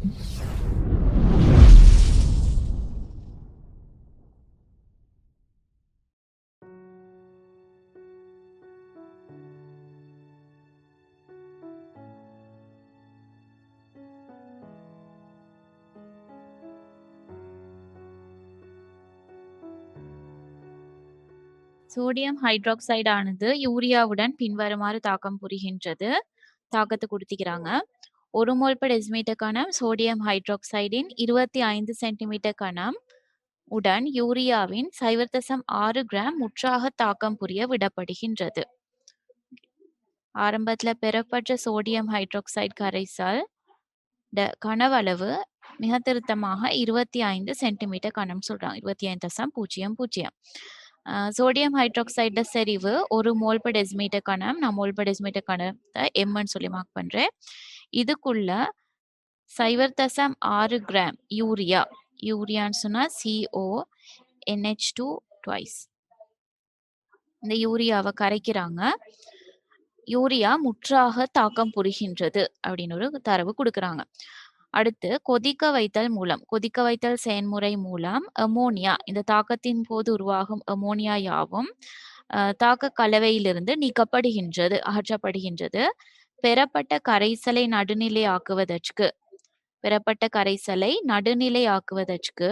Sodium hydroxide ஆனது யூரியாவுடன் பின்வருமாறு தாக்கம் புரிகின்றது. தாக்கத்தை குடுத்திக்கிறாங்க. ஒரு மோல் பர் டெசிமீட்டர் கணம் சோடியம் ஹைட்ராக்சைடின் 25 சென்டிமீட்டர் கணம் உடன் யூரியாவின் 0.6 கிராம் முற்றாக தாக்கம் புரிய விடப்படுகின்றது. ஆரம்பத்துல பெறப்பட்ட சோடியம் ஹைட்ராக்சைடு கரைசல் கனவளவு மிக திருத்தமாக 25 சென்டிமீட்டர் கணம் சொல்றாங்க. 25.00. அ சோடியம் ஹைட்ராக்சைடுல செறிவு ஒரு மோல் பெர் டெசிமீட்டர் கனம். நான் மோல் பெர் டெசிமீட்டர் கணத்தை எம்ன்னு சொல்லி மார்க் பண்றேன். இதுக்குள்ள 0.6 கிராம் யூரியா யூரியான்னு சொன்னா சிஓ என்ஹெச் டூ ட்வைஸ். இந்த யூரியாவை கரைக்கிறாங்க. யூரியா முற்றாக தாக்கம் புரிகின்றது அப்படின்னு ஒரு தரவு கொடுக்குறாங்க அடுத்து கொதிக்க வைத்தல் மூலம் கொதிக்க வைத்தல் செயன்முறை மூலம் அமோனியா இந்த தாக்கத்தின் போது உருவாகும் அமோனியா யாவும் தாக்க கலவையிலிருந்து நீக்கப்படுகின்றது, அகற்றப்படுகின்றது. பெறப்பட்ட கரைசலை நடுநிலை ஆக்குவதற்கு பெறப்பட்ட கரைசலை நடுநிலை ஆக்குவதற்கு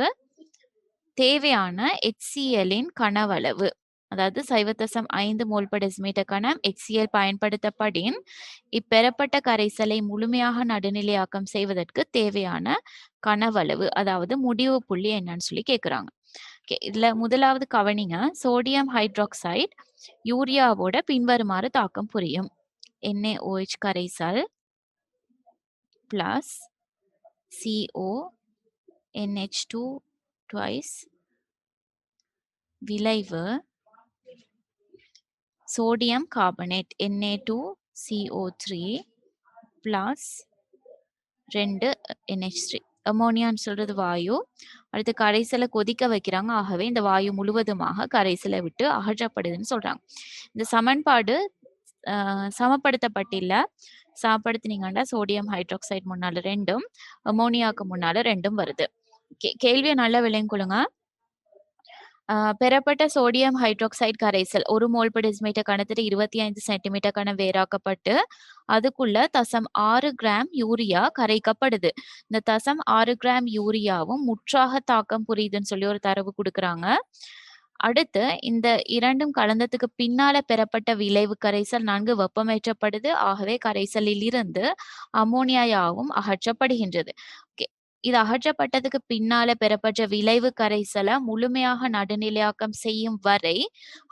தேவையான HClன் கனவளவு அதாவது 0.5 மோல் பெர் டெசிமீட்டர் கணம் HCl பயன்படுத்தப்படின், இப்பெறப்பட்ட கரைசலை முழுமையாக நடுநிலையாக்கம் செய்வதற்கு தேவையான கனவளவு அதாவது முடிவு புள்ளி என்னன்னு சொல்லி கேட்குறாங்க இதுல முதலாவது கவனிங்க. சோடியம் ஹைட்ராக்சைடு யூரியாவோட பின்வருமாறு தாக்கம் புரியும். NaOH கரைசல் plus CO NH2 ட்வைஸ் விளைவு sodium carbonate Na2CO3 plus 2 NH3 அமோனியான்னு சொல்றது வாயு. அடுத்து கரைசல கொதிக்க வைக்கிறாங்க. ஆகவே இந்த வாயு முழுவதுமாக கரைசலை விட்டு அகற்றப்படுதுன்னு சொல்றாங்க. இந்த சமன்பாடு சமப்படுத்தப்பட்டில்ல. சமப்படுத்தினீங்கன்னா சோடியம் ஹைட்ராக்சைடு முன்னால ரெண்டும் அமோனியாக்கு முன்னால ரெண்டும் வருது. கே நல்லா விளங்கிக்கொள்ளுங்க. பெறப்பட்ட சோடியம் ஹைட்ராக்சைடு கரைசல் ஒரு மோல் பெர் டெசிமீட்டர் கனத்துல 25 சென்டிமீட்டர் கணம் வேறாக்கப்பட்டு, அதுக்குள்ள தசம் ஆறு கிராம் யூரியா கரைக்கப்படுது. இந்த தசம் ஆறு கிராம் யூரியாவும் முற்றாக தாக்கம் புரியுதுன்னு சொல்லி ஒரு தரவு கொடுக்குறாங்க அடுத்து இந்த இரண்டும் கலந்ததுக்கு பின்னால பெறப்பட்ட விளைவு கரைசல் நன்கு வெப்பமேற்றப்படுது. ஆகவே கரைசலில் இருந்து அமோனியா யாவும் அகற்றப்படுகின்றது. இது அகற்றப்பட்டதுக்கு பின்னால பெறப்பட்ட விளைவு கரைசலை முழுமையாக நடுநிலையாக்கம் செய்யும் வரை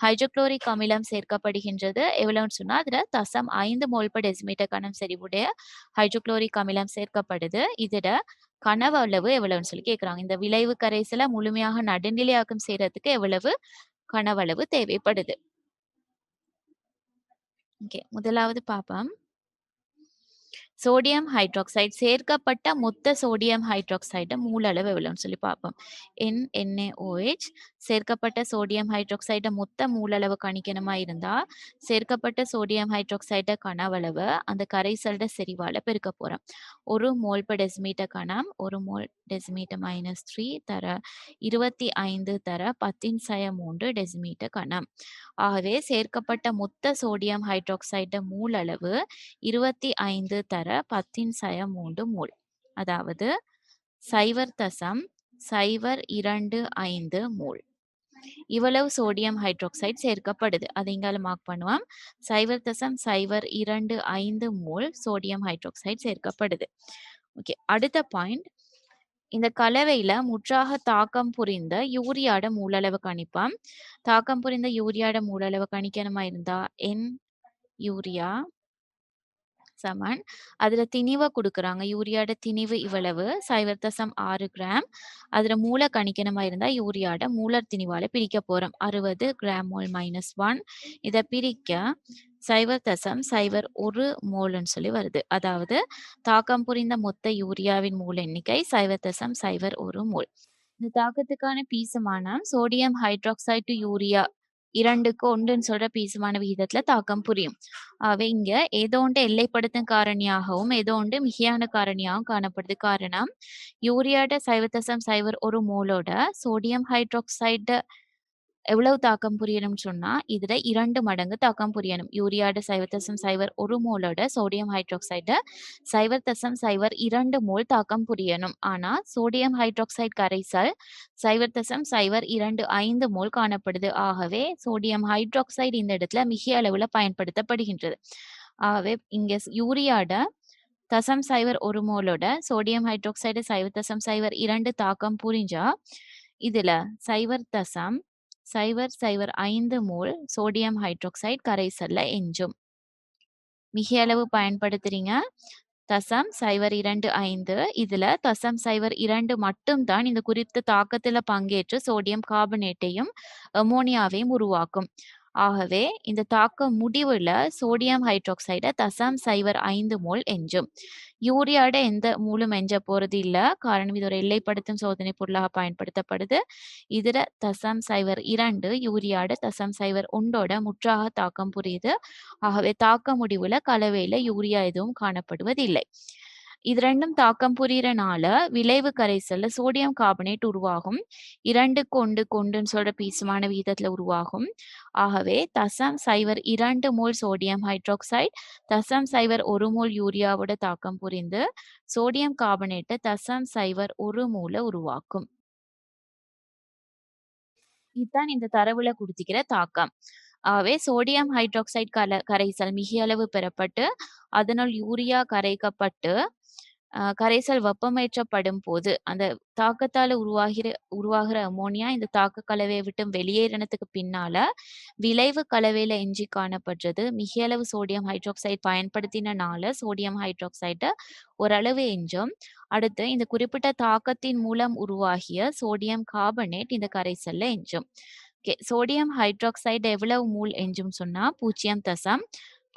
ஹைட்ரோக்ளோரிக் அமிலம் சேர்க்கப்படுகின்றது. எவ்வளவுன்னு சொன்னா அதுல தசம் ஐந்து மோல் பெர் டெசிமீட்டர் கனம் செறிவுடைய ஹைட்ரோக்ளோரிக் அமிலம் சேர்க்கப்படுது. கனவு கனவளவு எவ்வளவுன்னு சொல்லி கேக்குறாங்க. இந்த விளைவு கரைசல முழுமையாக நடுநிலையாக்கம் செய்யறதுக்கு எவ்வளவு கனவளவு தேவைப்படுது. ஓகே முதலாவது பாப்போம். சோடியம் ஹைட்ராக்சைடு சேர்க்கப்பட்ட மொத்த சோடியம் ஹைட்ராக்சைடு மூல அளவு எவ்வளோன்னு சொல்லி பார்ப்போம். என் என்ஏஓஹெச் சேர்க்கப்பட்ட சோடியம் ஹைட்ராக்சைடை மொத்த மூலளவு கணிக்கணுமா இருந்தால் சேர்க்கப்பட்ட சோடியம் ஹைட்ராக்சைடை கனவளவு அந்த கரைசல்ட செறிவால் பெருக்க போகிறோம் ஒரு மோல் பெர் டெசிமீட்டர் கணம் ஒரு மோல் டெசிமீட்டர் மைனஸ் த்ரீ தர 25 தர 10^3 டெசிமீட்டர் கணம் ஆகவே சேர்க்கப்பட்ட மொத்த சோடியம் ஹைட்ராக்சைட மூலளவு இருபத்தி ஐந்து தர பத்தின் சயம் மூன்று மூல் அதாவது சைவர்தசம் சைவர் இரண்டு ஐந்து மூல் இவ்வளவு சோடியம் ஹைட்ரோக்சைடு சேர்க்கப்படுது. அத இங்கால மார்க் பண்ணுவோம். 0.025 மோல் சோடியம் ஹைட்ரோக்சைடு சேர்க்கப்படுது. ஓகே அடுத்த பாயிண்ட் இந்த கலவையில முற்றாக தாக்கம் புரிந்த யூரியாட மூலளவு கணிப்பாம் தாக்கம் புரிந்த யூரியாட மூலளவு கணிக்கணுமா இருந்தா என் யூரியா சமன் அதுல திணிவை கொடுக்குறாங்க யூரியாட திணிவு இவ்வளவு 0.6 கிராம். அதுல மூளை கணிக்கணுமா இருந்தா யூரியாட மூலர் திணிவால பிரிக்க போறோம். 60 கிராம் மோல் மைனஸ் ஒன் இதை பிரிக்க 0.01 மோல்ன்னு சொல்லி வருது. அதாவது தாக்கம் புரிந்த மொத்த யூரியாவின் மூல எண்ணிக்கை 0.01 மோல். இந்த தாக்கத்துக்கான பி சோடியம் ஹைட்ராக்சைடு யூரியா இரண்டுக்கு ஒன்றுன்னு சொல்ற பீசுமான விகிதத்துல தாக்கம் புரியும். ஆகவே இங்க ஏதோ ஒன்று எல்லைப்படுத்தும் காரணியாகவும் ஏதோ ஒன்று மிகையான காரணியாகவும் காணப்படுது. காரணம் யூரியாட சைவத்தசம் சைவர் ஒரு மூலோட சோடியம் ஹைட்ராக்சைடு எவ்வளவு தாக்கம் புரியணும்னு சொன்னா இதுல இரண்டு மடங்கு தாக்கம் புரியணும். யூரியாட சைவர் தசம் சைவர் ஒரு மோலோட சோடியம் ஹைட்ராக்சைடு சைவர் தசம் சைவர் இரண்டு மோல் தாக்கம் புரியணும். ஆனா சோடியம் ஹைட்ராக்சைடு கரைசல் சைவர் தசம் சைவர் இரண்டு ஐந்து மோல் காணப்படுது. ஆகவே சோடியம் ஹைட்ராக்சைடு இந்த இடத்துல மிக அளவுல பயன்படுத்தப்படுகின்றது. ஆகவே இங்க யூரியாட தசம் சைவர் ஒரு மோலோட சோடியம் ஹைட்ராக்சைடு சைவர் தசம் சைவர் இரண்டு தாக்கம் புரிஞ்சா இதுல சைவர் தசம் சைவர் சைவர் ஐந்து மோல் சோடியம் ஹைட்ராக்சைடு கரைசல்ல எஞ்சும். மிக அளவு பயன்படுத்துறீங்க. தசம் சைவர் இரண்டு ஐந்து. இதுல தசம் சைவர் இரண்டு மட்டும்தான் இந்த குறித்த தாக்கத்துல பங்கேற்று சோடியம் கார்பனேட்டையும் அமோனியாவையும் உருவாக்கும். ஆகவே இந்த தாக்க முடிவுல சோடியம் ஹைட்ராக்சைட தசம் சைவர் ஐந்து மோல் எஞ்சும். யூரியாட எந்த மூலும் எஞ்ச போறது இல்ல. காரணம் இது ஒரு எல்லைப்படுத்தும் சோதனை பொருளாக பயன்படுத்தப்படுது. இதர தசம் சைவர் இரண்டு யூரியாட தசம் சைவர் ஒன்றோட முற்றாக தாக்கம் புரியுது. ஆகவே தாக்க முடிவுல கலவையில யூரியா எதுவும் காணப்படுவதில்லை. இது ரெண்டும் தாக்கம் புரியறனால விளைவு கரைசல்ல சோடியம் கார்பனேட் உருவாகும். இரண்டு கொண்டு கொண்டுன்னு சொல்ற பீசமான விகிதத்துல உருவாகும். ஆகவே தசம் சைவர் இரண்டு மோல் சோடியம் ஹைட்ராக்சைடு தசம் சைவர் ஒரு மோல் யூரியாவோட தாக்கம் புரிந்து சோடியம் கார்பனேட்டை தசம் சைவர் ஒரு மூல உருவாக்கும். இதுதான் இந்த தரவுல கொடுத்திக்கிற தாக்கம். ஆகவே சோடியம் ஹைட்ராக்சைடு கல கரைசல் மிக அளவு பெறப்பட்டு அதனால் யூரியா கரைக்கப்பட்டு கரைசல் வெப்பமேற்றப்படும் போது அந்த தாக்கத்தால உருவாகிற உருவாகிற அமோனியா இந்த தாக்க கலவையை விட்டு வெளியேறினத்துக்கு பின்னால விளைவு கலவையில எஞ்சி காணப்படுறது மிக அளவு சோடியம் ஹைட்ராக்சைடு பயன்படுத்தினால சோடியம் ஹைட்ராக்சைடு ஓரளவு எஞ்சும். அடுத்து இந்த குறிப்பிட்ட தாக்கத்தின் மூலம் உருவாகிய சோடியம் கார்பனேட் இந்த கரைசல்ல எஞ்சும். ஓகே சோடியம் ஹைட்ராக்சைடு எவ்வளவு மூல் எஞ்சும் சொன்னா பூஜ்ஜியம் தசம்.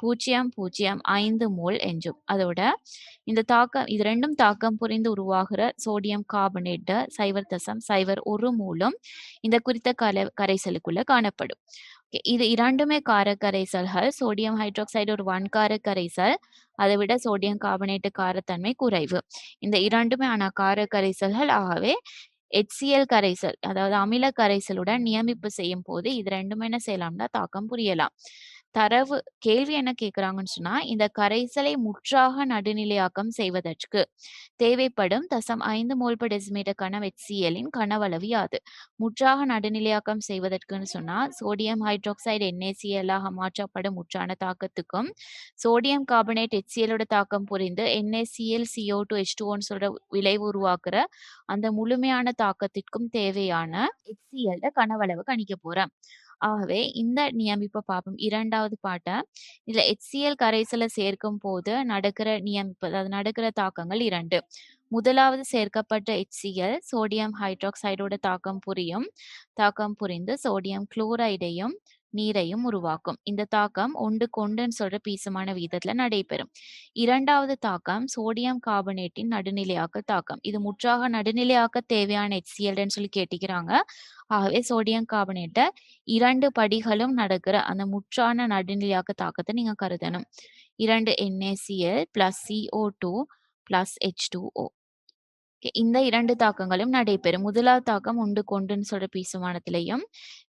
பூஜ்ஜியம் பூஜ்ஜியம் ஐந்து மோல் எஞ்சும் அதோட இந்த தாக்கம் இது ரெண்டும் தாக்கம் புரிந்து உருவாகிற சோடியம் கார்பனேட்டு சைவர் தசம் சைவர் ஒரு மூலம் இந்த குறித்த கலை கரைசலுக்குள்ள காணப்படும். இது இரண்டுமே கார கரைசல்கள் சோடியம் ஹைட்ராக்சைடு ஒரு வன்கார கரைசல் அதை விட சோடியம் கார்பனேட்டு காரத்தன்மை குறைவு. இந்த இரண்டுமே ஆனா கார கரைசல்கள் ஆகவே HCl கரைசல் அதாவது அமில கரைசலுடன் நியமிப்பு செய்யும் போது இது ரெண்டுமே என்ன செய்யலாம்னா தாக்கம் புரியலாம். தரவு கேள்வி என்ன கேக்குறாங்கன்னு சொன்னா இந்த கரைசலை முற்றாக நடுநிலையாக்கம் செய்வதற்கு. தேவைப்படும் தசம் ஐந்து மோல் per decimeter கனவளவு யாது? முற்றாக நடுநிலையாக்கம் செய்வதற்குன்னு சொன்னா சோடியம் ஹைட்ராக்சைடு என்ஏசிஎல்லாக மாற்றப்படும் முற்றான தாக்கத்துக்கும் சோடியம் கார்பனேட் HCl-ஓட தாக்கம் புரிந்து NaCl CO2 H2O சொல்ற விளைவு உருவாக்குற அந்த முழுமையான தாக்கத்திற்கும் தேவையான HCl கனவளவு கணிக்க போறேன் ஆகவே இந்த நியமிப்பை பார்ப்போம் இரண்டாவது பாட்டை இதுல எச்சிஎல் கரைசலை சேர்க்கும் போது நடக்கிற நியமிப்பு அதாவது நடக்கிற தாக்கங்கள் இரண்டு. முதலாவது சேர்க்கப்பட்ட எச்சிஎல் சோடியம் ஹைட்ராக்சைடோட தாக்கம் புரியும். தாக்கம் புரிந்து சோடியம் குளோரைடையும் நீரையும் உருவாக்கும். இந்த தாக்கம் ஒன்று கொண்டுன்னு சொல்ற பீசமான விகிதத்துல நடைபெறும். இரண்டாவது தாக்கம் சோடியம் கார்பனேட்டின் நடுநிலையாக்க தாக்கம். இது முற்றாக நடுநிலையாக்க தேவையான HCl சொல்லி கேட்டிக்கிறாங்க. ஆகவே சோடியம் கார்பனேட்டை இரண்டு படிகளும் நடக்கிற அந்த முற்றான நடுநிலையாக்க தாக்கத்தை நீங்க கருதணும். இரண்டு NaCl plus CO two plus H two O இந்த இரண்டு தாக்கங்களும் நடைபெறும். முதலாவது தாக்கம் ஒன்று கொண்டுன்னு சொல்ற பீசுமானத்திலையும்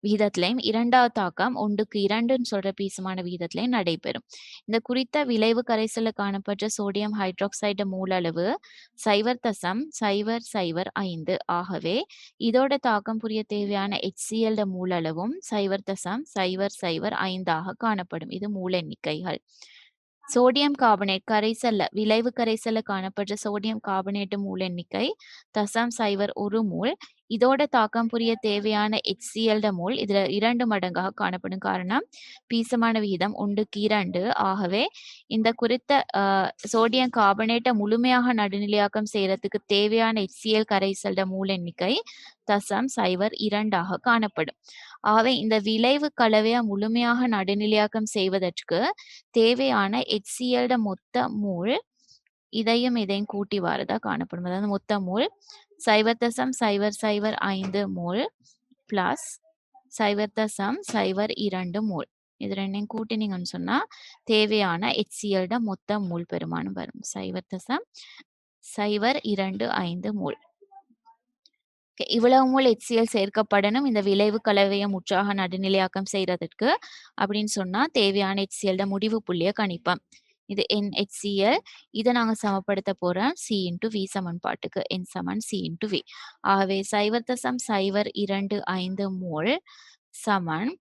விகிதத்திலையும். இரண்டாவது தாக்கம் ஒன்றுக்கு இரண்டுன்னு சொல்ற பீசுமான விகிதத்திலையும் நடைபெறும். இந்த குறித்த விளைவு கரைசல்ல காணப்பட்ட சோடியம் ஹைட்ராக்சைடு மூல அளவு சைவர் தசம் சைவர் சைவர் ஐந்து. ஆகவே இதோட தாக்கம் புரிய தேவையான HCl மூல அளவும் சைவர் தசம் சைவர் சைவர் ஐந்தாக காணப்படும். இது மூல எண்ணிக்கைகள் சோடியம் கார்பனேட் கரைசல்ல விளைவு கரைசல்ல காணப்படுற சோடியம் கார்பனேட்டு மூல் எண்ணிக்கை தசம் சைவர் ஒரு மூல். இதோட தாக்கம் புரிய தேவையான HCl மூல். இதுல இரண்டு மடங்காக காணப்படும் காரணம் பீசமான விகிதம் ஒன்றுக்கு இரண்டு. ஆகவே இந்த குறித்த சோடியம் கார்பனேட்டை முழுமையாக நடுநிலையாக்கம் செய்யறதுக்கு தேவையான HCl கரைசல்ட மூல் எண்ணிக்கை தசம் சைவர் இரண்டாக காணப்படும். ஆகவே இந்த விளைவு கலவையை முழுமையாக நடுநிலையாக்கம் செய்வதற்கு தேவையான HCl மொத்த மூல் இதையும் இதையும் கூட்டி வாரதா காணப்படும். அதாவது மொத்த மூல் சைவர் தசம் சைவர் சைவர் ஐந்து மூல் பிளஸ் சைவர் தசம் சைவர் இரண்டு மூல் இது ரெண்டையும் கூட்டினீங்கன்னு சொன்னா தேவையான HCl மொத்த மூல் பெருமானம் வரும். சைவர் தசம் சைவர் இரண்டு ஐந்து மூல் இவ்வளவு மூல் HCl சேர்க்கப்படணும். இந்த விளைவு கலவையை முற்றாக நடுநிலையாக்கம் செய்யறதுக்கு அப்படின்னு சொன்னா தேவையான HCl முடிவு புள்ளிய கணிப்போம். இது என் NHCl இதை நாங்க சமப்படுத்த போறோம். சி இன்டு வி சமன்பாட்டுக்கு. என் சமன் சி இன்டு வி ஆகவே சைவர் தசம் சைவர் இரண்டு ஐந்து மோல் சமன்.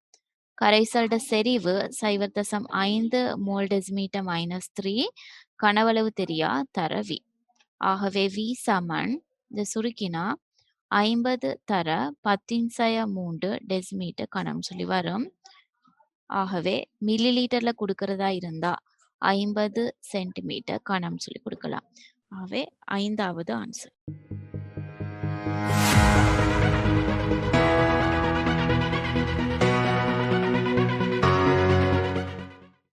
கரைசல்ட செறிவு சைவர் தசம் ஐந்து மோல் டெசிமீட்டர் மைனஸ் த்ரீ கனவளவு தெரியா? தரவி. ஆகவே வி சமன். இந்த சுருக்கினா ஐம்பது தர பத்தின் சய மூன்று டெசிமீட்டர் கணம் சொல்லி வரும். ஆகவே மில்லி லீட்டர்ல கொடுக்கறதா இருந்தா ஐம்பது சென்டிமீட்டர் கணம் சொல்லி கொடுக்கலாம். ஆகவே ஐந்தாவது ஆன்சர்.